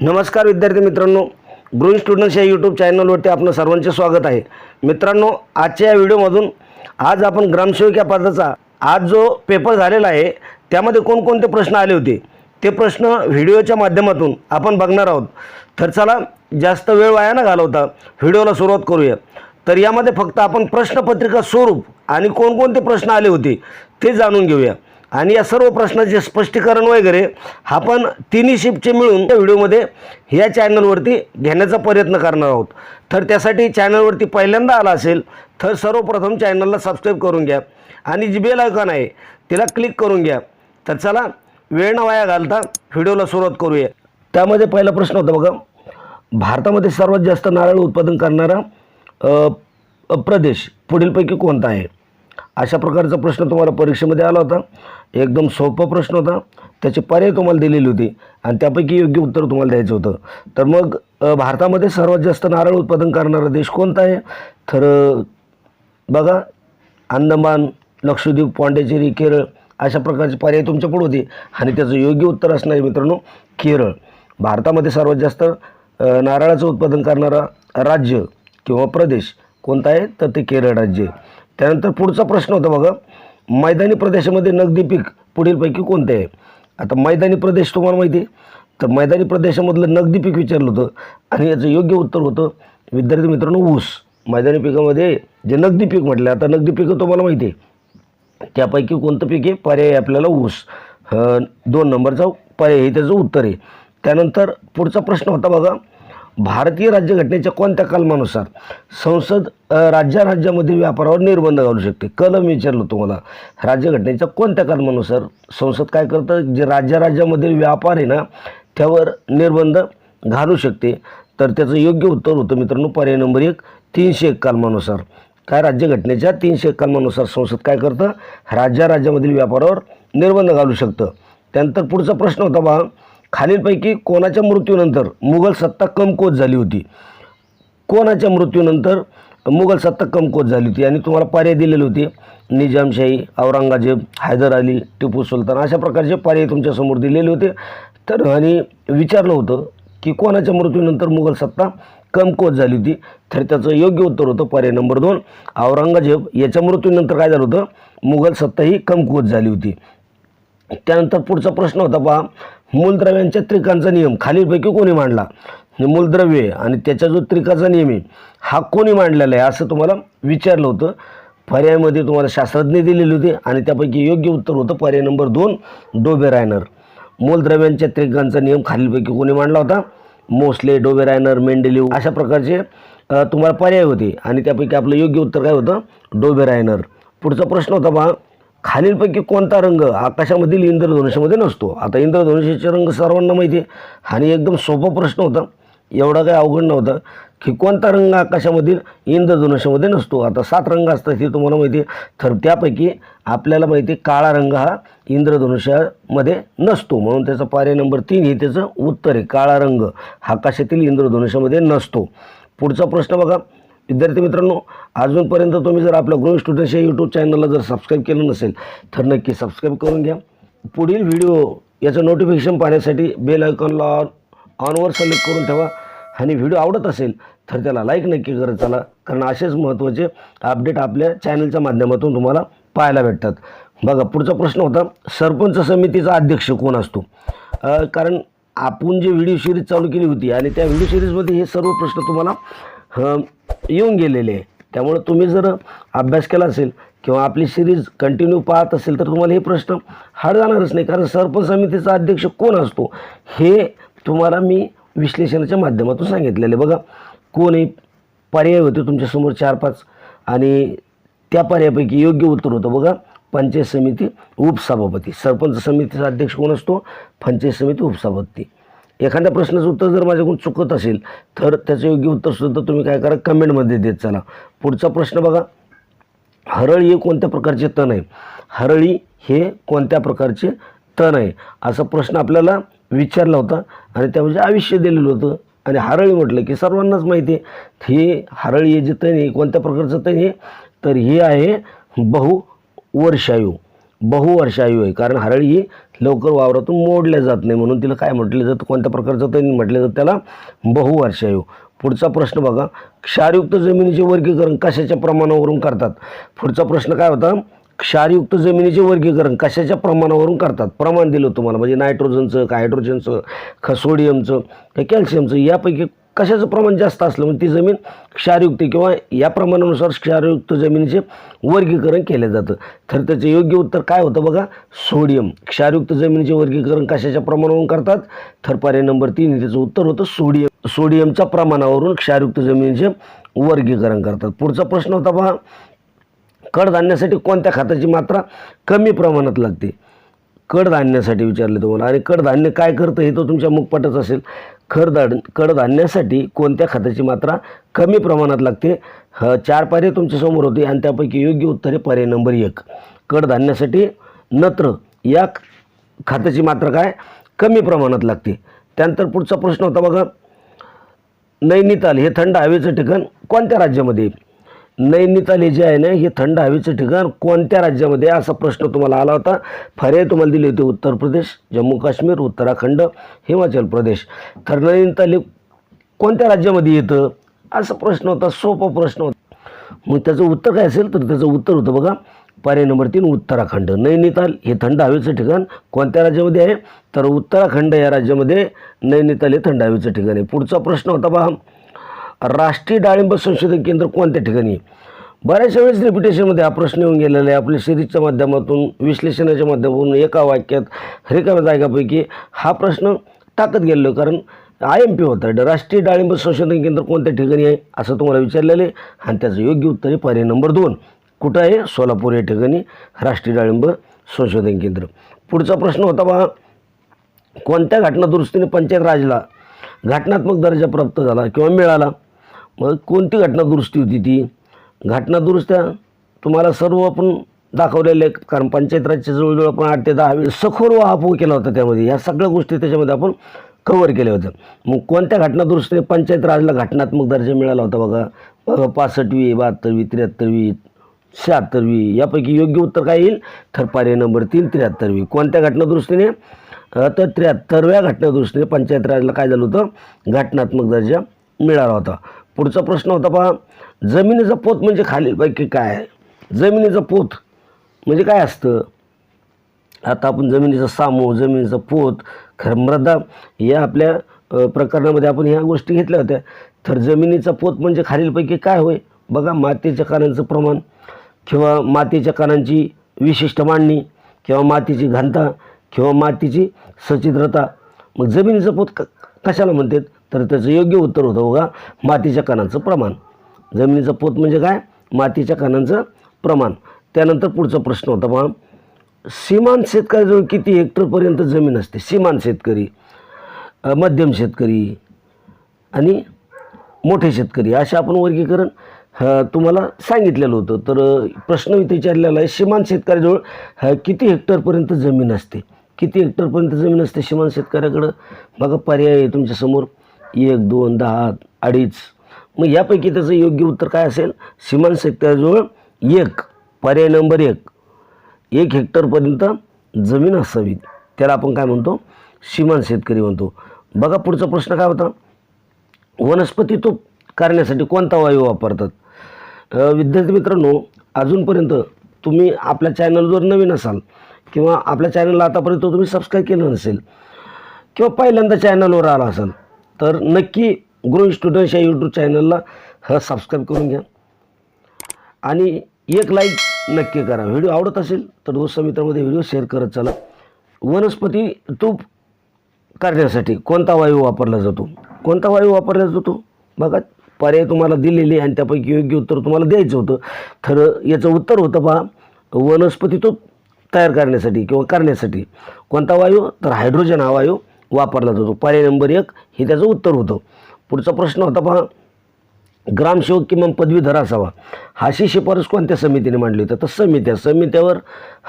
नमस्कार विद्यार्थी मित्रांनो ग्रोईंग स्टुडंट्स या यूट्यूब चॅनलवरती आपलं सर्वांचे स्वागत आहे. मित्रांनो आजच्या या व्हिडिओमधून आज आपण ग्रामसेवक या पदाचा आज जो पेपर झालेला आहे त्यामध्ये कोणकोणते प्रश्न आले होते ते प्रश्न व्हिडिओच्या माध्यमातून आपण बघणार आहोत. तर चला जास्त वेळ वाया न घालवता व्हिडिओला सुरुवात करूया. तर यामध्ये फक्त आपण प्रश्नपत्रिका स्वरूप आणि कोणकोणते प्रश्न आले होते ते जाणून घेऊया. आणि या सर्व प्रश्नाचे स्पष्टीकरण वगैरे आपण तिन्ही शिफ्टचे मिळून त्या व्हिडिओमध्ये ह्या चॅनलवरती घेण्याचा प्रयत्न करणार आहोत. तर त्यासाठी चॅनलवरती पहिल्यांदा आला असेल तर सर्वप्रथम चॅनलला सबस्क्राईब करून घ्या आणि जी बेल आयकॉन आहे तिला क्लिक करून घ्या. तर चला वेळ न वाया घालता व्हिडिओला सुरुवात करूया. त्यामध्ये पहिला प्रश्न होता बघा भारतामध्ये सर्वात जास्त नारळ उत्पादन करणारा प्रदेश पुढीलपैकी कोणता आहे? अशा प्रकारचा प्रश्न तुम्हाला परीक्षेमध्ये आला होता. एकदम सोपा प्रश्न होता. त्याचे पर्याय तुम्हाला दिलेली होती. आणि त्यापैकी योग्य उत्तर तुम्हाला द्यायचं होतं. तर मग भारतामध्ये सर्वात जास्त नारळ उत्पादन करणारा देश कोणता आहे? तर बघा अंदमान लक्षद्वीप पाँडेचेरी केरळ अशा प्रकारचे पर्याय तुमच्यापुढे होते. आणि त्याचं योग्य उत्तर असणार आहे मित्रांनो केरळ. भारतामध्ये सर्वात जास्त नारळाचं उत्पादन करणारा राज्य किंवा प्रदेश कोणता आहे? तर ते केरळ राज्य आहे. त्यानंतर पुढचा प्रश्न होता बघा. मैदानी प्रदेशामध्ये नगदी पीक पुढीलपैकी कोणते आहे? आता मैदानी प्रदेश तुम्हाला माहिती आहे. तर मैदानी प्रदेशामधलं नगदी पीक विचारलं होतं आणि याचं योग्य उत्तर होतं. विद्यार्थी मित्रांनो ऊस. मैदानी पिकामध्ये जे नगदी पीक म्हटलं आता नगदी पिकं तुम्हाला माहिती आहे. त्यापैकी कोणतं पीक आहे? पर्याय आहे आपल्याला ऊस. दोन नंबरचा पर्याय हे त्याचं उत्तर आहे. त्यानंतर पुढचा प्रश्न होता बघा. भारतीय राज्यघटनेच्या कोणत्या कलमानुसार संसद राज्या-राज्यामध्ये व्यापारावर निर्बंध घालू शकते? कलम विचारलं तुम्हाला. राज्यघटनेच्या कोणत्या कलमानुसार संसद काय करतं? जे राज्या राज्यामध्ये व्यापार आहे ना त्यावर निर्बंध घालू शकते. तर त्याचं योग्य उत्तर होतं मित्रांनो पर्याय नंबर एक तीनशे एक कलमानुसार. काय राज्यघटनेच्या तीनशे एक कलमानुसार संसद काय करतं? राज्या-राज्यामधील व्यापारावर निर्बंध घालू शकतं. त्यानंतर पुढचा प्रश्न होता बा खालीलपैकी कोणाच्या मृत्यूनंतर मुघल सत्ता कमकोत झाली होती? कोणाच्या मृत्यूनंतर मुघल सत्ता कमकोत झाली होती? आणि तुम्हाला पर्याय दिलेले होते. निजामशाही औरंगजेब हैदर अली टिपू सुलतान अशा प्रकारचे पर्याय तुमच्यासमोर दिलेले होते. तर आणि विचारलं होतं की कोणाच्या मृत्यूनंतर मुघल सत्ता कमकोत झाली होती? तर त्याचं योग्य उत्तर होतं पर्याय नंबर दोन. औरंगजेब याच्या मृत्यूनंतर काय झालं होतं? मुघल सत्ता ही कमकुवत झाली होती. त्यानंतर पुढचा प्रश्न होता पहा. मूलद्रव्यांच्या त्रिकांचा नियम. खालीलपैकी कोणी मांडला? म्हणजे मूलद्रव्य आहे आणि त्याचा जो त्रिकाचा नियम आहे हा कोणी मांडलेला आहे असं तुम्हाला विचारलं होतं. पर्यायमध्ये तुम्हाला शास्त्रज्ञ दिलेले होते आणि त्यापैकी योग्य उत्तर होतं. पर्याय नंबर दोन डोबे रायनर. मूलद्रव्यांच्या त्रिकांचा नियम खालीलपैकी कोणी मांडला होता? मोस्ले डोबे रायनर मेंडेलिव अशा प्रकारचे तुम्हाला पर्याय होते आणि त्यापैकी आपलं योग्य उत्तर काय होतं? डोबे रायनर. पुढचा प्रश्न होता पहा खालीलपैकी कोणता रंग आकाशामधील इंद्रधनुष्यामध्ये नसतो? आता इंद्रधनुष्याचे रंग सर्वांना माहिती आहे आणि एकदम सोपा प्रश्न होता. एवढा काही अवघड नव्हता की कोणता रंग आकाशामधील इंद्रधनुष्यामध्ये नसतो? आता सात रंग असतात हे तुम्हाला माहिती आहे तर त्यापैकी आपल्याला माहिती आहे काळा रंग हा इंद्रधनुष्यामध्ये नसतो. म्हणून त्याचा पर्याय नंबर तीन हे त्याचं उत्तर आहे. काळा रंग आकाशातील इंद्रधनुष्यामध्ये नसतो. पुढचा प्रश्न बघा. विद्यार्थी मित्रांनो अजूनपर्यंत तुम्ही जर आपल्या ग्रुप स्टुडंट्स या यूट्यूब चॅनलला जर सबस्क्राईब केलं नसेल तर नक्की सबस्क्राईब करून घ्या. पुढील व्हिडिओ याचं नोटिफिकेशन पाहण्यासाठी बेल आयकॉनला ऑन ऑनवर सिलेक्ट करून ठेवा. आणि व्हिडिओ आवडत असेल तर त्याला लाईक नक्की करत चला. कारण असेच महत्त्वाचे अपडेट आपल्या चॅनलच्या माध्यमातून तुम्हाला पाहायला भेटतात. बघा पुढचा प्रश्न होता सरपंच समितीचा अध्यक्ष कोण असतो? कारण आपण जी व्हिडिओ सिरीज चालू केली होती आणि त्या व्हिडिओ सिरीजमध्ये हे सर्व प्रश्न तुम्हाला येऊन गेलेले आहे. त्यामुळे तुम्ही जर अभ्यास केला असेल किंवा आपली सिरीज कंटिन्यू पाहत असेल तर तुम्हाला हे प्रश्न हाड जाणारच नाही. कारण सरपंच समितीचा अध्यक्ष कोण असतो हे तुम्हाला मी विश्लेषणाच्या माध्यमातून सांगितलेले बघा कोणही पर्याय होते तुमच्यासमोर चार पाच आणि त्या पर्यायापैकी योग्य उत्तर होतं. बघा पंचायत समिती उपसभापती. सरपंच समितीचा अध्यक्ष कोण असतो? पंचायत समिती उपसभापती. एखाद्या प्रश्नाचं उत्तर जर माझ्याकडून चुकत असेल तर त्याचं योग्य उत्तर सुद्धा तुम्ही काय करा कमेंटमध्ये देत चला. पुढचा प्रश्न बघा. हरळी हे कोणत्या प्रकारचे तण आहे? हरळी हे कोणत्या प्रकारचे तण आहे? असा प्रश्न आपल्याला विचारला होता आणि त्यामध्ये आयुष्य दिलेलं होतं आणि हरळी म्हटलं की सर्वांनाच माहिती आहे. हे हरळी हे जे तण आहे कोणत्या प्रकारचं तण आहे? तर हे आहे बहु वर्षायू बहुवर्षायू आहे. कारण हरळी ही लवकर वावरातून मोडल्या जात नाही. म्हणून तिला काय म्हटलं जातं? कोणत्या प्रकारचं तण म्हटलं जातं त्याला बहुवर्षायू पुढचा प्रश्न बघा. क्षारयुक्त जमिनीचे वर्गीकरण कशाच्या प्रमाणावरून करतात? पुढचा प्रश्न काय होता? क्षारयुक्त जमिनीचे वर्गीकरण कशाच्या प्रमाणावरून करतात? प्रमाण दिलं तुम्हाला. म्हणजे नायट्रोजनचं का हायड्रोजनचं का सोडियमचं का कॅल्शियमचं यापैकी कशाचं प्रमाण जास्त असलं म्हणजे ती जमीन क्षारयुक्त किंवा या प्रमाणानुसार क्षारयुक्त जमिनीचे वर्गीकरण केलं जातं. तर त्याचं योग्य उत्तर काय होतं बघा? सोडियम. क्षारयुक्त जमिनीचे वर्गीकरण कशाच्या प्रमाणावरून करतात? तर पर्याय नंबर तीन त्याचं उत्तर होतं सोडियम. सोडियमच्या प्रमाणावरून क्षारयुक्त जमिनीचे वर्गीकरण करतात. पुढचा प्रश्न होता पहा कडधान्यासाठी कोणत्या खताची मात्रा कमी प्रमाणात लागते? कडधान्यासाठी विचारले तुम्हाला. आणि कडधान्य काय करतं हे तर तुमच्या मुखपटच असेल. कडधान कडधान्यासाठी कोणत्या खताची मात्रा कमी प्रमाणात लागते? ह चार पर्याय तुमच्यासमोर होते आणि त्यापैकी योग्य उत्तर आहे पर्याय नंबर एक. कडधान्यासाठी नत्र या खताची मात्रा काय? कमी प्रमाणात लागते. त्यानंतर पुढचा प्रश्न होता बघा. नैनिताल हे थंड हवेचं ठिकाण कोणत्या राज्यामध्ये? आहे? नैनिताल हे जे आहे ना हे थंड हवेचं ठिकाण कोणत्या राज्यामध्ये असा प्रश्न तुम्हाला आला होता? पर्याय तुम्हाला दिले होते उत्तर प्रदेश जम्मू काश्मीर उत्तराखंड हिमाचल प्रदेश. तर नैनिताल हे कोणत्या राज्यामध्ये येतं? असा प्रश्न होता सोपा प्रश्न होता. मग त्याचं उत्तर काय असेल? तर त्याचं उत्तर होतं बघा पर्याय नंबर तीन उत्तराखंड. नैनिताल हे थंड हवेचं ठिकाण कोणत्या राज्यामध्ये आहे? तर उत्तराखंड या राज्यामध्ये नैनिताल हे थंड हवेचं ठिकाण आहे. पुढचा प्रश्न होता पहा राष्ट्रीय डाळिंब संशोधन केंद्र कोणत्या ठिकाणी? आहे? बऱ्याचशा वेळेस रिपिटेशनमध्ये हा प्रश्न येऊन गेलेला आहे. आपल्या सिरीजच्या माध्यमातून विश्लेषणाच्या माध्यमातून एका वाक्यात रिकाम्या जागापैकी हा प्रश्न टाकत गेलेलो कारण आय एम पी होता. राष्ट्रीय डाळिंब संशोधन केंद्र कोणत्या ठिकाणी आहे? असं तुम्हाला विचारलेलं आहे. आणि त्याचं योग्य उत्तर आहे पर्याय नंबर दोन. कुठं आहे? सोलापूर या ठिकाणी राष्ट्रीय डाळिंब संशोधन केंद्र. पुढचा प्रश्न होता बा कोणत्या घटना दुरुस्तीने पंचायत राजला घटनात्मक दर्जा प्राप्त झाला किंवा मिळाला? मग कोणती घटनादुरुस्ती होती ती? घटनादुरुस्त्या तुम्हाला सर्व आपण दाखवलेले आहेत. कारण पंचायतराजच्या जवळजवळ आपण आठ ते दहा वेळेस सखोर वाहपूर केला होता त्यामध्ये. ह्या सगळ्या गोष्टी त्याच्यामध्ये आपण कव्हर केल्या होत्या. मग कोणत्या घटनादुरुस्तीने पंचायत राजला घटनात्मक दर्जा मिळाला होता बघा? बघा पासष्टवी बहात्तरवी त्र्याहत्तरवी शहात्तरवी यापैकी योग्य उत्तर काय येईल? तर पर्याय नंबर तीन त्र्याहत्तरवी. कोणत्या घटनादृष्टीने तर त्र्याहत्तरव्या घटनादृष्टीने पंचायत राजला काय झालं होतं? घटनात्मक दर्जा मिळाला होता. पुढचा प्रश्न होता पहा जमिनीचा पोत म्हणजे खालीलपैकी काय? आहे जमिनीचा पोत म्हणजे काय असतं? आता आपण जमिनीचा सामू जमिनीचा पोत खरं मृदा या आपल्या प्रकरणामध्ये आपण ह्या गोष्टी घेतल्या होत्या. तर जमिनीचा पोत म्हणजे खालीलपैकी काय होय? बघा मातीच्या कणांचं प्रमाण किंवा मातीच्या कणांची विशिष्ट मांडणी किंवा मातीची घनता किंवा मातीची सचिद्रता मग जमिनीचा पोत क कशाला म्हणतात? तर त्याचं योग्य उत्तर होतं बघा मातीच्या कणांचं प्रमाण. जमिनीचा पोत म्हणजे काय? मातीच्या कणांचं प्रमाण. त्यानंतर पुढचा प्रश्न होता पहा सीमान शेतकऱ्याजवळ किती हेक्टरपर्यंत जमीन असते? सीमान शेतकरी मध्यम शेतकरी आणि मोठे शेतकरी असे आपण वर्गीकरण तुम्हाला सांगितलेलं होतं. तर प्रश्न विचारलेला आहे सीमान शेतकऱ्याजवळ किती हेक्टरपर्यंत जमीन असते? किती हेक्टरपर्यंत जमीन असते सीमान शेतकऱ्याकडं? बघा पर्याय आहे तुमच्यासमोर. एक दोन दहा अडीच. मग यापैकी त्याचं योग्य उत्तर काय असेल? सीमांत सेक्टरजवळ एक पर्याय नंबर एक. एक हेक्टरपर्यंत जमीन असावी. त्याला आपण काय म्हणतो? सीमांत शेतकरी म्हणतो. बघा पुढचा प्रश्न काय होता? वनस्पती तूप करण्यासाठी कोणता वायू वापरतात? विद्यार्थी मित्रांनो अजूनपर्यंत तुम्ही आपल्या चॅनलवर नवीन असाल किंवा आपल्या चॅनलला आतापर्यंत तुम्ही सबस्क्राईब केलं नसेल किंवा पहिल्यांदा चॅनलवर आला असाल तर नक्की ग्रो स्टुडंट्स या यूट्यूब चॅनलला हा सबस्क्राईब करून घ्या. आणि एक लाईक नक्की करा. व्हिडिओ आवडत असेल तर दोस्त मित्रामध्ये व्हिडिओ शेअर करत चला. वनस्पती तूप करण्यासाठी कोणता वायू वापरला जातो? कोणता वायू वापरला जातो? बघा पर्याय तुम्हाला दिलेले आणि त्यापैकी योग्य उत्तर तुम्हाला द्यायचं होतं. तर याचं उत्तर होतं पहा वनस्पती तूप तयार करण्यासाठी किंवा करण्यासाठी. कोणता वायू? तर हायड्रोजन हा वायू. वापरला जातो. पर्याय नंबर एक हे त्याचं उत्तर होतं. पुढचा प्रश्न होता पहा. ग्रामसेवक किमान पदवीधर असावा. हाशी शिफारस कोणत्या समितीने मांडली होती? तर समित्या. समित्यावर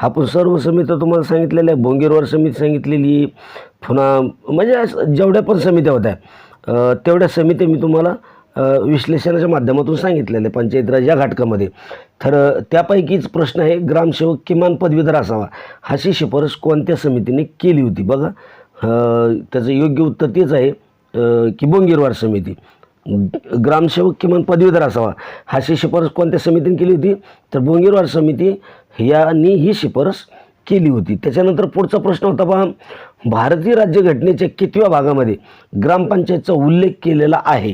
आपण सर्व समित्या तुम्हाला सांगितलेल्या आहे बोंगेरवर समिती सांगितलेली. पुन्हा म्हणजे असं जेवढ्या पण समित्या होत्या तेवढ्या समित्या मी तुम्हाला विश्लेषणाच्या माध्यमातून सांगितलेल्या आहे पंचायत राज या घटकामध्ये. तर त्यापैकीच प्रश्न आहे ग्रामसेवक किमान पदवीधर असावा. अशी शिफारस कोणत्या समितीने केली होती? बघा. त्याचं योग्य उत्तर तेच आहे. की बोंगीरवार समिती. ग्रामसेवक किमान पदवीधर असावा. अशी शिफारस कोणत्या समितीने केली होती? तर बोंगीरवार समिती यांनी ही शिफारस केली होती. त्याच्यानंतर पुढचा प्रश्न होता पहा. भारतीय राज्यघटनेच्या कितव्या भागामध्ये ग्रामपंचायतचा उल्लेख केलेला आहे?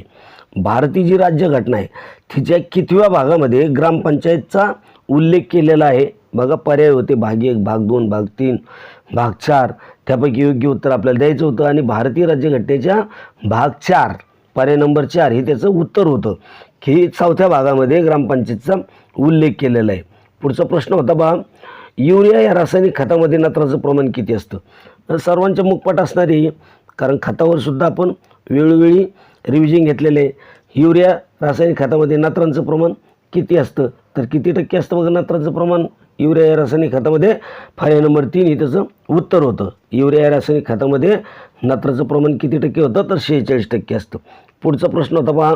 भारतीय जी राज्यघटना आहे तिच्या कितव्या भागामध्ये ग्रामपंचायतचा उल्लेख केलेला आहे? बघा पर्याय होते. भाग एक भाग दोन भाग तीन भाग चार त्यापैकी योग्य उत्तर आपल्याला द्यायचं होतं आणि भारतीय राज्यघटनेच्या भाग चार पर्याय नंबर चार हे त्याचं उत्तर होतं. की चौथ्या भागामध्ये ग्रामपंचायतचा उल्लेख केलेला आहे. पुढचा प्रश्न होता बा युरिया या रासायनिक खतामध्ये नत्राचं प्रमाण किती असतं? सर्वांच्या मुखपट असणारी कारण खतावर सुद्धा आपण वेळोवेळी रिव्हिजन घेतलेले आहे. युरिया रासायनिक खतामध्ये नत्रांचं प्रमाण किती असतं? तर किती टक्के असतं बघा नत्राचं प्रमाण? युरिया या रासायनिक खतामध्ये पर्याय नंबर तीन हे त्याचं उत्तर होतं. युरिया या रासायनिक खतामध्ये नत्राचं प्रमाण किती टक्के होतं? तर शेहेचाळीस टक्के असतं. पुढचा प्रश्न होता पहा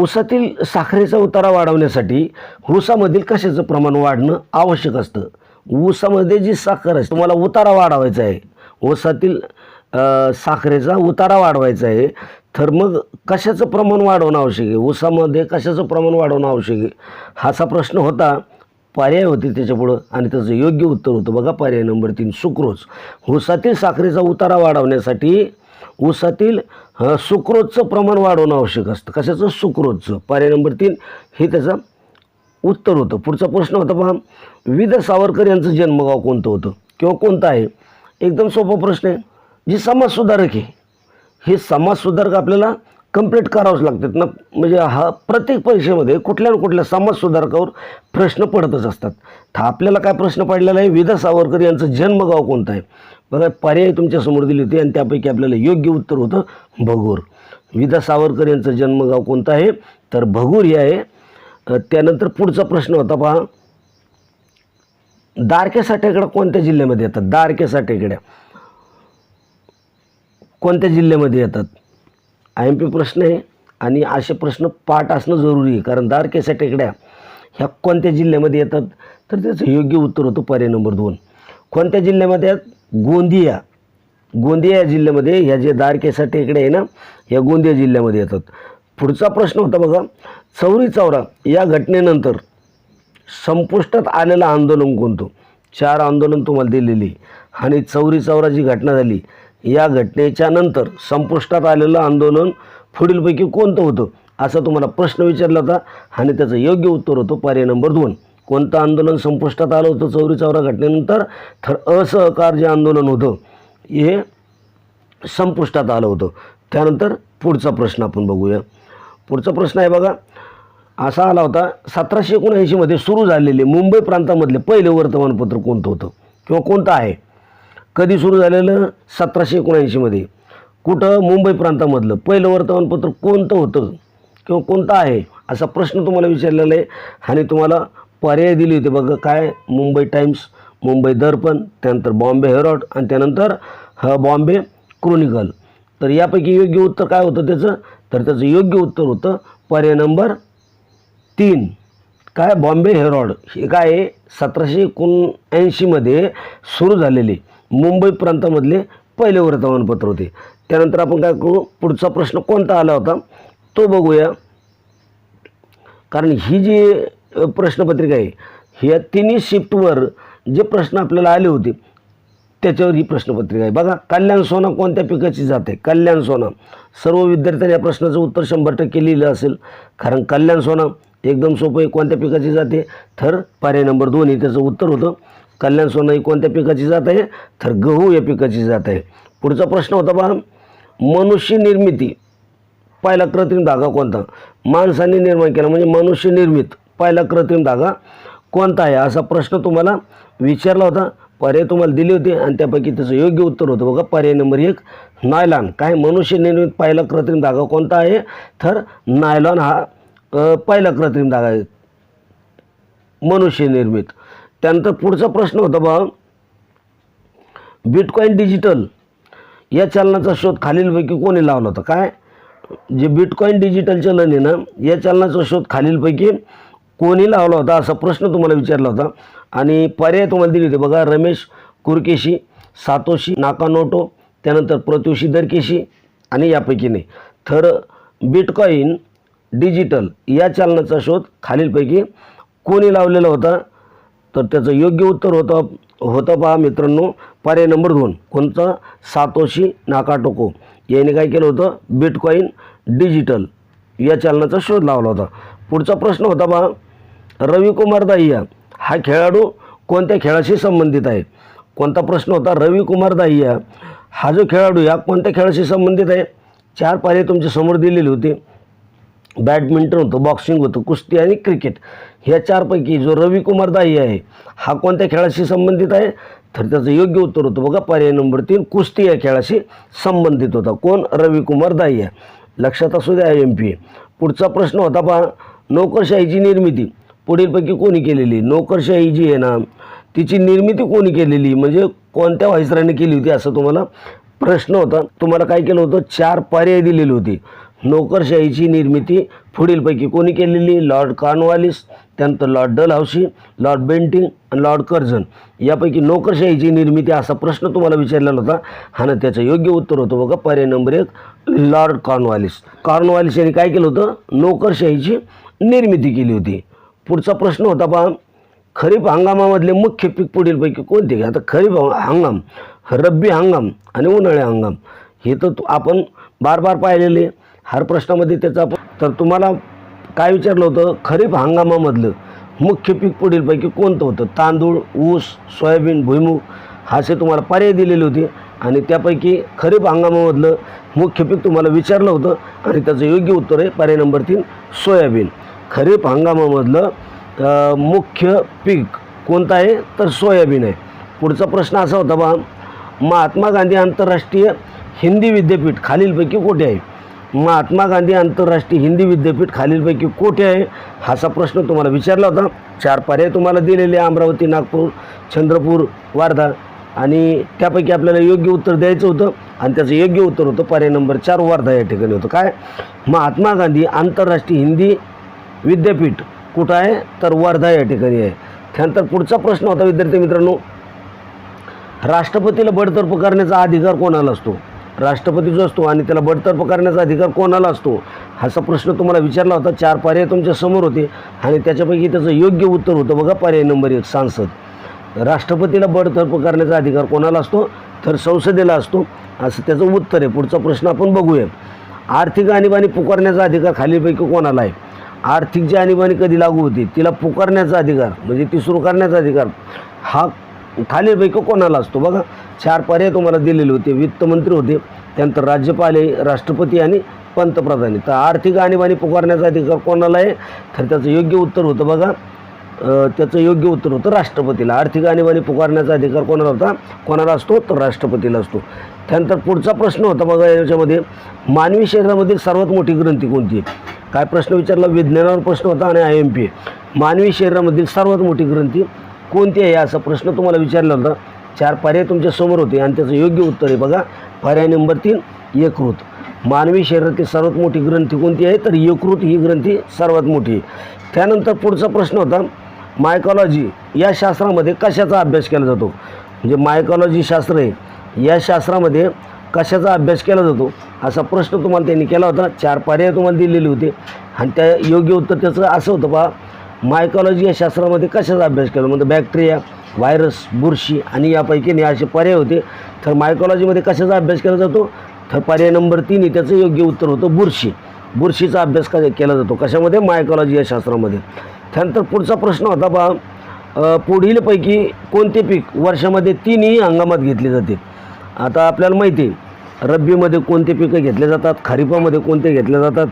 ऊसातील साखरेचा उतारा वाढवण्यासाठी ऊसामधील कशाचं प्रमाण वाढणं आवश्यक असतं? ऊसामध्ये जी साखर असते तुम्हाला उतारा वाढवायचा आहे. ऊसातील साखरेचा उतारा वाढवायचा आहे तर मग कशाचं प्रमाण वाढवणं आवश्यक आहे? ऊसामध्ये कशाचं प्रमाण वाढवणं आवश्यक आहे? हाचा प्रश्न होता. पर्याय होते त्याच्यापुढं. आणि त्याचं योग्य उत्तर होतं. बघा पर्याय नंबर तीन सुक्रोज. ऊसातील साखरेचा उतारा वाढवण्यासाठी ऊसातील सुक्रोजचं प्रमाण वाढवणं आवश्यक असतं. कशाचं? सुक्रोजचं. पर्याय नंबर तीन हे त्याचं उत्तर होतं. पुढचा प्रश्न होता पहा. विद सावरकर यांचं जन्मगाव कोणतं होतं? किंवा कोणतं आहे? एकदम सोपा प्रश्न आहे. जी समाजसुधारक आहे. हे समाजसुधारक आपल्याला कंप्लीट करावंच लागतात. ना म्हणजे हा प्रत्येक परीक्षेमध्ये कुठल्या ना कुठल्या समाजसुधारकावर प्रश्न पडतच असतात. तर आपल्याला काय प्रश्न पडलेला आहे विदा सावरकर यांचं जन्मगाव कोणतं आहे? बघा पर्याय तुमच्यासमोर दिली होती आणि त्यापैकी आपल्याला योग्य उत्तर होतं भगूर. विदा सावरकर यांचं जन्मगाव कोणतं आहे? तर भगूर हे आहे त्यानंतर पुढचा प्रश्न होता पहा. दारके साठेकडं कोणत्या जिल्ह्यामध्ये येतात? दारके साठेकड्या कोणत्या जिल्ह्यामध्ये येतात? आय एम पी प्रश्न आहे आणि असे प्रश्न पाठ असणं जरुरी आहे कारण दारकेसा टेकड्या ह्या कोणत्या जिल्ह्यामध्ये येतात तर त्याचं योग्य उत्तर होतं पर्याय नंबर दोन. कोणत्या जिल्ह्यामध्ये गोंदिया. गोंदिया या जिल्ह्यामध्ये ह्या जे दारकेसा टेकड्या आहे ना ह्या गोंदिया जिल्ह्यामध्ये येतात. पुढचा प्रश्न होता बघा चौरी चौरा या घटनेनंतर संपुष्टात आलेलं आंदोलन कोणतं? चार आंदोलन तुम्हाला दिलेली. आणि चौरी चौरा जी घटना झाली या घटनेच्या नंतर संपुष्टात आलेलं आंदोलन पुढीलपैकी कोणतं होतं असा तुम्हाला प्रश्न विचारला होता आणि त्याचं योग्य उत्तर होतं पर्याय नंबर दोन. कोणतं आंदोलन संपुष्टात आलं होतं चौरी चौरा घटनेनंतर? तर असहकार जे आंदोलन होतं हे संपुष्टात आलं होतं. त्यानंतर पुढचा प्रश्न आपण बघूया. पुढचा प्रश्न आहे बघा असा आला होता सतराशे एकोणऐंशीमध्ये सुरू झालेले मुंबई प्रांतामधले पहिले वर्तमानपत्र कोणतं होतं? किंवा कोणतं आहे? कधी सुरू झालेलं? सतराशे एकोणऐंशीमध्ये कुठं? मुंबई प्रांतामधलं. पहिलं वर्तमानपत्र कोणतं होतं? किंवा कोणतं आहे? असा प्रश्न तुम्हाला विचारलेला आहे. आणि तुम्हाला पर्याय दिले होते बघा. काय? मुंबई टाइम्स मुंबई दर्पण त्यानंतर बॉम्बे हेरॉड आणि त्यानंतर ह बॉम्बे क्रोनिकल. तर यापैकी योग्य उत्तर काय होतं त्याचं? तर त्याचं योग्य उत्तर होतं पर्याय नंबर तीन. काय? बॉम्बे हेरॉड हे काय आहे? सतराशे एकोणऐंशीमध्ये सुरू झालेले. मुंबई प्रांतामधले पहिले वर्तमानपत्र होते. त्यानंतर आपण काय करू? पुढचा प्रश्न कोणता आला होता? तो बघूया. कारण ही जी प्रश्नपत्रिका आहे ह्या तिन्ही शिफ्टवर जे प्रश्न आपल्याला आले होते त्याच्यावर ही प्रश्नपत्रिका आहे. बघा कल्याण सोना कोणत्या पिकाची जात आहे? कल्याण सोना. सर्व विद्यार्थ्यांनी या प्रश्नाचं उत्तर शंभर टक्के लिहिलं असेल. कारण कल्याण सोना एकदम सोपं आहे. कोणत्या पिकाची जाते तर पर्याय नंबर दोन हे त्याचं उत्तर होतं कल्याण सोना ही कोणत्या पिकाची जात आहे? तर गहू या पिकाची जात आहे. पुढचा प्रश्न होता पहा मनुष्य निर्मिती. पहिला कृत्रिम धागा कोणता? माणसाने निर्माण केला म्हणजे मनुष्य निर्मित. पहिला कृत्रिम धागा कोणता आहे? असा प्रश्न तुम्हाला विचारला होता. पर्याय तुम्हाला दिले होते आणि त्यापैकी त्याचं योग्य उत्तर होतं बघा. पर्याय नंबर एक नायलॉन. काय मनुष्य निर्मित पहिला कृत्रिम धागा कोणता आहे? तर नायलॉन हा पहिला कृत्रिम धागा आहे. मनुष्य निर्मित. त्यानंतर पुढचा प्रश्न होता बा बिटकॉईन डिजिटल या चलनाचा शोध खालीलपैकी कोणी लावला होता? काय? जे बिटकॉईन डिजिटल चलन आहे ना या चलनाचा शोध खालीलपैकी कोणी लावला होता असा प्रश्न तुम्हाला विचारला होता. आणि पर्याय तुम्हाला दिले होते बघा रमेश कुरकेशी सातोशी नाकानोटो त्यानंतर प्रत्युषी दरकेशी आणि यापैकी नाही. तर बिटकॉईन डिजिटल या चलनाचा शोध खालीलपैकी कोणी लावलेला होता? तर त्याचं योग्य उत्तर होतं होतं पहा मित्रांनो. पर्याय नंबर दोन. कोणतं? Satoshi Nakamoto. याने काय केलं होतं? बिटकॉईन डिजिटल या चलनाचा शोध लावला होता. पुढचा प्रश्न होता पहा. रविकुमार दाहिया हा खेळाडू कोणत्या खेळाशी संबंधित आहे? कोणता प्रश्न होता? रविकुमार दाहिया हा जो खेळाडू या कोणत्या खेळाशी संबंधित आहे? चार पर्याय तुमच्यासमोर होती. बॅडमिंटन होतं बॉक्सिंग होतं कुस्ती आणि क्रिकेट ह्या चारपैकी जो रविकुमार दाई आहे हा कोणत्या खेळाशी संबंधित आहे? तर त्याचं योग्य उत्तर होतं बघा पर्याय नंबर तीन कुस्ती या खेळाशी संबंधित होता. कोण? रविकुमार दाई आहे. लक्षात असू द्या एम पी पुढचा प्रश्न होता पहा नोकरशाहीची निर्मिती. पुढीलपैकी कोणी केलेली? नोकरशाही जी आहे ना तिची निर्मिती कोणी केलेली? म्हणजे कोणत्या व्हायसराने केली होती असं तुम्हाला प्रश्न होता. तुम्हाला काय केलं होतं? चार पर्याय दिलेले होते. नोकरशाहीची निर्मिती पुढीलपैकी कोणी केलेली? लॉर्ड कॉर्नवालिस त्यानंतर लॉर्ड डलहाऊसी लॉर्ड बेंटिंग आणि लॉर्ड कर्झन. यापैकी नोकरशाहीची निर्मिती असा प्रश्न तुम्हाला विचारलेला होता. आणि त्याचं योग्य उत्तर होतं बघा. पर्याय नंबर एक लॉर्ड कॉर्नवालिस. कॉर्नवालिस यांनी काय केलं होतं? नोकरशाहीची निर्मिती केली होती. पुढचा प्रश्न होता पहा. खरीप हंगामामधले मुख्य पीक पुढीलपैकी कोणते? आता खरीप हंगाम रब्बी हंगाम आणि उन्हाळी हंगाम. हे तर तू- आपण बार बार पाहिलेले. हर प्रश्नामध्ये त्याचा तर तुम्हाला काय विचारलं होतं? खरीप हंगामामधलं मुख्य पीक पुढीलपैकी कोणतं होतं? तांदूळ ऊस सोयाबीन भुईमूग असे तुम्हाला पर्याय दिलेले होते. आणि त्यापैकी खरीप हंगामामधलं मुख्य पीक तुम्हाला विचारलं होतं आणि त्याचं योग्य उत्तर आहे पर्याय नंबर तीन सोयाबीन. खरीप हंगामामधलं मुख्य पीक कोणतं आहे? तर सोयाबीन आहे. पुढचा प्रश्न असा होता बा महात्मा गांधी आंतरराष्ट्रीय हिंदी विद्यापीठ खालीलपैकी कुठे आहे? महात्मा गांधी आंतरराष्ट्रीय हिंदी विद्यापीठ खालीलपैकी कोठे आहे? असा प्रश्न तुम्हाला विचारला होता. चार पर्याय तुम्हाला दिलेले अमरावती नागपूर चंद्रपूर वर्धा. आणि त्यापैकी आपल्याला योग्य उत्तर द्यायचं होतं. आणि त्याचं योग्य उत्तर होतं पर्याय नंबर चार वर्धा या ठिकाणी होतं. काय? महात्मा गांधी आंतरराष्ट्रीय हिंदी विद्यापीठ कुठं आहे? तर वर्धा या ठिकाणी आहे. त्यानंतर पुढचा प्रश्न होता विद्यार्थी मित्रांनो. राष्ट्रपतीला बडतर्फ करण्याचा अधिकार कोणाला असतो? राष्ट्रपती जो असतो आणि त्याला बडतर्फ करण्याचा अधिकार कोणाला असतो? असा प्रश्न तुम्हाला विचारला होता. चार पर्याय तुमच्यासमोर होते आणि त्याच्यापैकी त्याचं योग्य उत्तर होतं बघा. पर्याय नंबर एक सांसद. राष्ट्रपतीला बडतर्फ करण्याचा अधिकार कोणाला असतो? तर संसदेला असतो. असं त्याचं उत्तर आहे. पुढचा प्रश्न आपण बघूया आर्थिक आणीबाणी पुकारण्याचा अधिकार खालीलपैकी कोणाला आहे? आर्थिक जी आणीबाणी कधी लागू होती? तिला पुकारण्याचा अधिकार म्हणजे ती सुरू करण्याचा अधिकार हा खालीलपैकी कोणाला असतो? बघा. चार पर्याय तुम्हाला दिलेले होते. वित्तमंत्री होते त्यानंतर राज्यपाल आहे राष्ट्रपती आणि पंतप्रधान आहे. तर आर्थिक आणीबाणी पुकारण्याचा अधिकार कोणाला आहे? तर त्याचं योग्य उत्तर होतं बघा. त्याचं योग्य उत्तर होतं राष्ट्रपतीला. आर्थिक आणीबाणी पुकारण्याचा अधिकार कोणाला होता? कोणाला असतो? तर राष्ट्रपतीला असतो. त्यानंतर पुढचा प्रश्न होता बघा याच्यामध्ये. मानवी शरीरामधील सर्वात मोठी ग्रंथी कोणती आहे? काय प्रश्न विचारला? विज्ञानावर प्रश्न होता आणि आय एम पी. मानवी शरीरामधील सर्वात मोठी ग्रंथी कोणती आहे? असा प्रश्न तुम्हाला विचारला होता. चार पर्याय तुमच्यासमोर होते आणि त्याचं योग्य उत्तर आहे. बघा पर्याय नंबर तीन यकृत. मानवी शरीरातील सर्वात मोठी ग्रंथी कोणती आहे? तर यकृत ही ग्रंथी सर्वात मोठी आहे. त्यानंतर पुढचा प्रश्न होता मायकॉलॉजी या शास्त्रामध्ये कशाचा अभ्यास केला जातो? म्हणजे मायकॉलॉजी शास्त्र आहे. या शास्त्रामध्ये कशाचा अभ्यास केला जातो? असा प्रश्न तुम्हाला त्यांनी केला होता. चार पर्याय तुम्हाला दिलेले होते. आणि त्या योग्य उत्तर त्याचं असं होतं बा मायकॉलॉजी या शास्त्रामध्ये कशाचा अभ्यास केला? म्हणजे बॅक्टेरिया व्हायरस बुरशी आणि यापैकी नाही असे पर्याय होते. तर मायकॉलॉजीमध्ये कशाचा अभ्यास केला जातो? तर पर्याय नंबर तीन आहे त्याचं योग्य उत्तर होतं बुरशी. बुरशीचा अभ्यास का केला जातो? कशामध्ये? मायकॉलॉजी या शास्त्रामध्ये. त्यानंतर पुढचा प्रश्न होता बा पुढीलपैकी कोणते पीक वर्षामध्ये तीनही हंगामात घेतले जाते? आता आपल्याला माहिती आहे रब्बीमध्ये कोणते पिकं घेतले जातात? खरीपामध्ये कोणते घेतले जातात?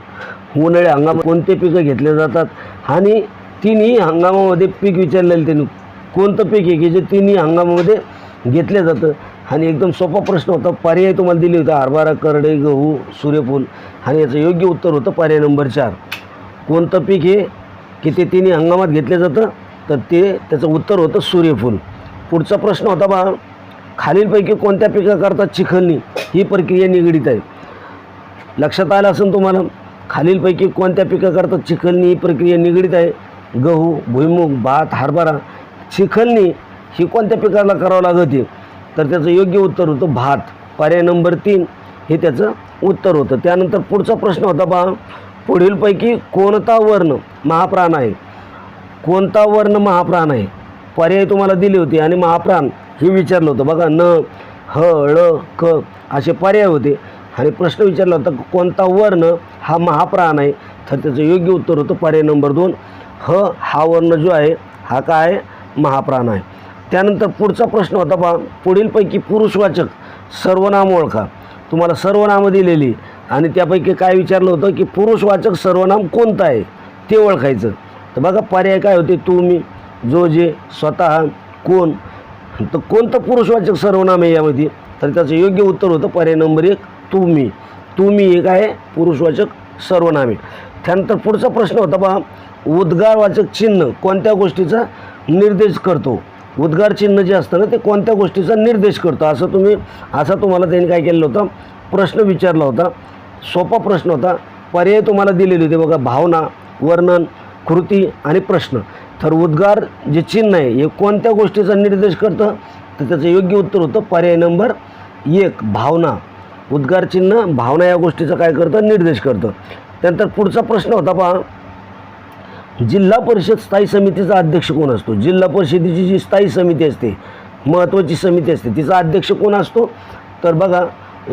उन्हाळ्या हंगामात कोणते पिकं घेतले जातात? आणि तिन्ही हंगामामध्ये पीक विचारलेलं त्यांनी कोणतं पीक आहे की जे तिन्ही हंगामामध्ये घेतलं जातं? आणि एकदम सोपा प्रश्न होता पर्याय तुम्हाला दिले होते हरभरा करडे गहू सूर्यफूल. आणि याचं योग्य उत्तर होतं पर्याय नंबर चार. कोणतं पीक हे की ते तिन्ही हंगामात घेतलं जातं? तर ते त्याचं उत्तर होतं सूर्यफूल. पुढचा प्रश्न होता बा खालीलपैकी कोणत्या पिकाकरता चिखलणी ही प्रक्रिया निगडीत आहे. लक्षात आलं असेल तुम्हाला खालीलपैकी कोणत्या पिकाकरता चिखलणी ही प्रक्रिया निगडीत आहे. गहू भुईमुग भात हरभरा चिखलणी ही कोणत्या पिकाला करावं लागते तर त्याचं योग्य उत्तर होतं भात. पर्याय नंबर तीन हे त्याचं उत्तर होतं. त्यानंतर पुढचा प्रश्न होता बा पुढीलपैकी कोणता वर्ण महाप्राण आहे? कोणता वर्ण महाप्राण आहे? पर्याय तुम्हाला दिले होते आणि महाप्राण हे विचारलं होतं. बघा न ह ळ क असे पर्याय होते. आणि प्रश्न विचारला होता कोणता वर्ण हा महाप्राण आहे? तर त्याचं योग्य उत्तर होतं पर्याय नंबर दोन. ह हा वर्ण जो आहे हा काय आहे? महाप्राण आहे. त्यानंतर पुढचा प्रश्न होता पहा पुढीलपैकी पुरुषवाचक सर्वनाम ओळखा. तुम्हाला सर्वनामं दिलेली आणि त्यापैकी काय विचारलं होतं की पुरुषवाचक सर्वनाम कोणतं आहे? ते ओळखायचं. तर बघा पर्याय काय होते? तुम्ही जो जे स्वतः कोण. तर कोणतं पुरुषवाचक सर्वनाम आहे यामध्ये? तर त्याचं योग्य उत्तर होतं पर्याय नंबर एक तुम्ही तुम्ही एक आहे पुरुषवाचक सर्वनामे त्यानंतर पुढचा प्रश्न होता पहा उद्गारवाचक चिन्ह कोणत्या गोष्टीचा? निर्देश करतो. उद्गार चिन्ह जे असतं ना ते कोणत्या गोष्टीचा निर्देश करतो? असं तुम्ही असा तुम्हाला त्यांनी काय केलेलं होतं? प्रश्न विचारला होता. सोपा प्रश्न होता. पर्याय तुम्हाला दिलेले होते बघा. भावना वर्णन कृती आणि प्रश्न. तर उद्गार जे चिन्ह आहे हे कोणत्या गोष्टीचा निर्देश करतं? तर त्याचं योग्य उत्तर होतं पर्याय नंबर एक भावना. उद्गार चिन्ह भावना या गोष्टीचा काय करतं? निर्देश करतं. त्यानंतर पुढचा प्रश्न होता पहा. जिल्हा परिषद स्थायी समितीचा अध्यक्ष कोण असतो? जिल्हा परिषदेची जी स्थायी समिती असते महत्त्वाची समिती असते तिचा अध्यक्ष कोण असतो? तर बघा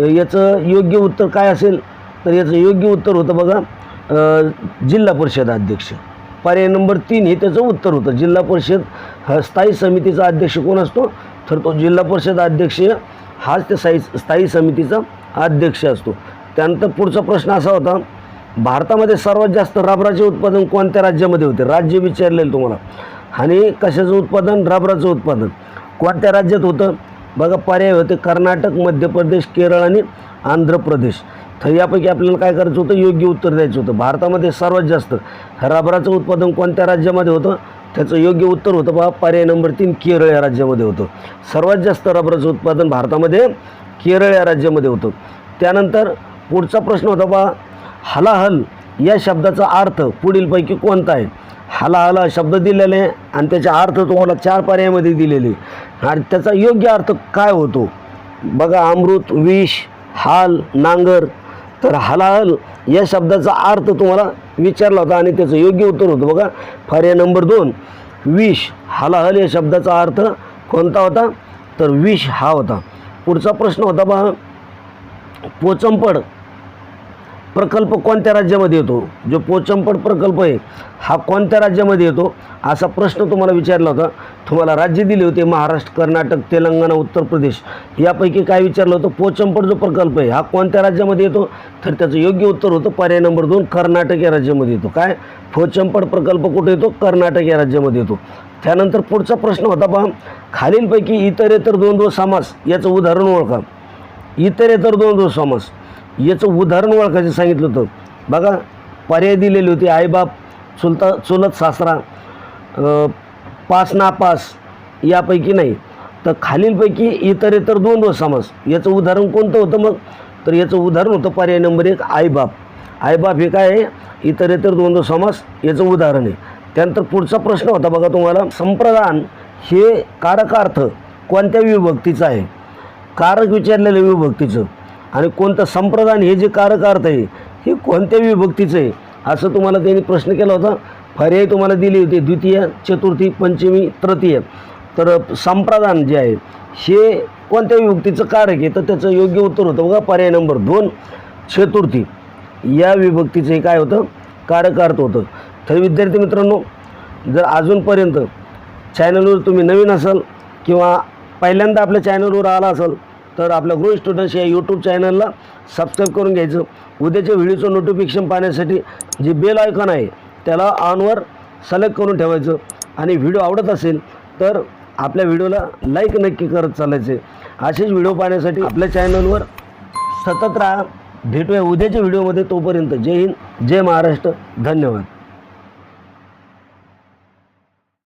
याचं योग्य उत्तर काय असेल? तर याचं योग्य उत्तर होतं बघा जिल्हा परिषद अध्यक्ष. पर्याय नंबर तीन हे त्याचं उत्तर होतं. जिल्हा परिषद हा स्थायी समितीचा अध्यक्ष कोण असतो? तर तो जिल्हा परिषद अध्यक्ष हाच त्या स्थायी स्थायी समितीचा अध्यक्ष असतो. त्यानंतर पुढचा प्रश्न असा होता भारतामध्ये सर्वात जास्त रबराचे उत्पादन कोणत्या राज्यामध्ये होते? राज्य विचारलेलं तुम्हाला. आणि कशाचं उत्पादन? रबराचं उत्पादन. कोणत्या राज्यात होतं? बघा पर्याय होते कर्नाटक मध्य प्रदेश केरळ आणि आंध्र प्रदेश. तर यापैकी आपल्याला काय करायचं होतं? योग्य उत्तर द्यायचं होतं. भारतामध्ये सर्वात जास्त रबराचं उत्पादन कोणत्या राज्यामध्ये होतं? त्याचं योग्य उत्तर होतं पहा पर्याय नंबर तीन केरळ या राज्यामध्ये होतं. सर्वात जास्त रबराचं उत्पादन भारतामध्ये केरळ या राज्यामध्ये होतं. त्यानंतर पुढचा प्रश्न होता पहा हलाहल या शब्दाचा अर्थ पुढीलपैकी कोणता आहे? हलाहल हा शब्द दिलेला आहे आणि त्याचा अर्थ तुम्हाला चार पर्यायामध्ये दिलेले आहे. आणि त्याचा योग्य अर्थ काय होतो? बघा अमृत विष हाल नांगर. तर हलाहल या शब्दाचा अर्थ तुम्हाला विचारला होता आणि त्याचं योग्य उत्तर होतं. बघा पर्याय नंबर दोन विष हलाहल या शब्दाचा अर्थ कोणता होता? तर विष हा होता. पुढचा प्रश्न होता बघा पोचंपड प्रकल्प कोणत्या राज्यामध्ये येतो? जो पोचंपट प्रकल्प आहे हा कोणत्या राज्यामध्ये येतो? असा प्रश्न तुम्हाला विचारला होता. तुम्हाला राज्य दिले होते महाराष्ट्र कर्नाटक तेलंगणा उत्तर प्रदेश. यापैकी काय विचारलं होतं? पोचंपट जो प्रकल्प आहे हा कोणत्या राज्यामध्ये येतो? तर त्याचं योग्य उत्तर होतं पर्याय नंबर दोन कर्नाटक या राज्यामध्ये येतो. काय? पोचंपट प्रकल्प कुठे येतो? कर्नाटक या राज्यामध्ये येतो. त्यानंतर पुढचा प्रश्न होता पहा खालीलपैकी इतरेतर द्वंद्व समास याचं उदाहरण ओळखा. इतरेतर द्वंद्व समास. याचं उदाहरण ओळखायचं सांगितलं होतं. बघा पर्याय दिलेले होते. आईबाप चुलता चुलत सासरा पास नापास यापैकी नाही. तर खालीलपैकी इतरेतर दोन समास. याचं उदाहरण कोणतं होतं मग? तर याचं उदाहरण होतं पर्याय नंबर एक आईबाप. आईबाप हे काय आहे? इतरेतर द्वंद्व समास याचं उदाहरण आहे. त्यानंतर पुढचा प्रश्न होता बघा तुम्हाला. संप्रदान हे कारकार्थ कोणत्या विभक्तीचं आहे? कारक विचारलेलं विभक्तीचं. आणि कोणतं संप्रदान हे जे कारकार्थ आहे हे कोणत्या विभक्तीचं आहे? असं तुम्हाला त्यांनी प्रश्न केला होता. पर्याय तुम्हाला दिली होती. द्वितीय चतुर्थी पंचमी तृतीय. तर संप्रदान जे आहे हे कोणत्या विभक्तीचं कारक आहे? तर त्याचं योग्य उत्तर होतं बघा. पर्याय नंबर दोन चतुर्थी. या विभक्तीचं हे काय होतं? कारकार्थ होतं. तर विद्यार्थी मित्रांनो जर अजूनपर्यंत चॅनलवर तुम्ही नवीन असाल किंवा पहिल्यांदा आपल्या चॅनलवर आला असाल तर आपल्या गृह स्टुडंट्स या यूट्यूब चॅनलला सबस्क्राईब करून घ्यायचं. उद्याच्या व्हिडिओचं नोटिफिकेशन पाहण्यासाठी जे बेल आयकॉन आहे त्याला ऑनवर सिलेक्ट करून ठेवायचं. आणि व्हिडिओ आवडत असेल तर आपल्या व्हिडिओला लाईक नक्की करत चालायचे. असेच व्हिडिओ पाहण्यासाठी आपल्या चॅनलवर सतत राहा. भेटूया उद्याच्या व्हिडिओमध्ये तोपर्यंत. जय हिंद जय महाराष्ट्र. धन्यवाद.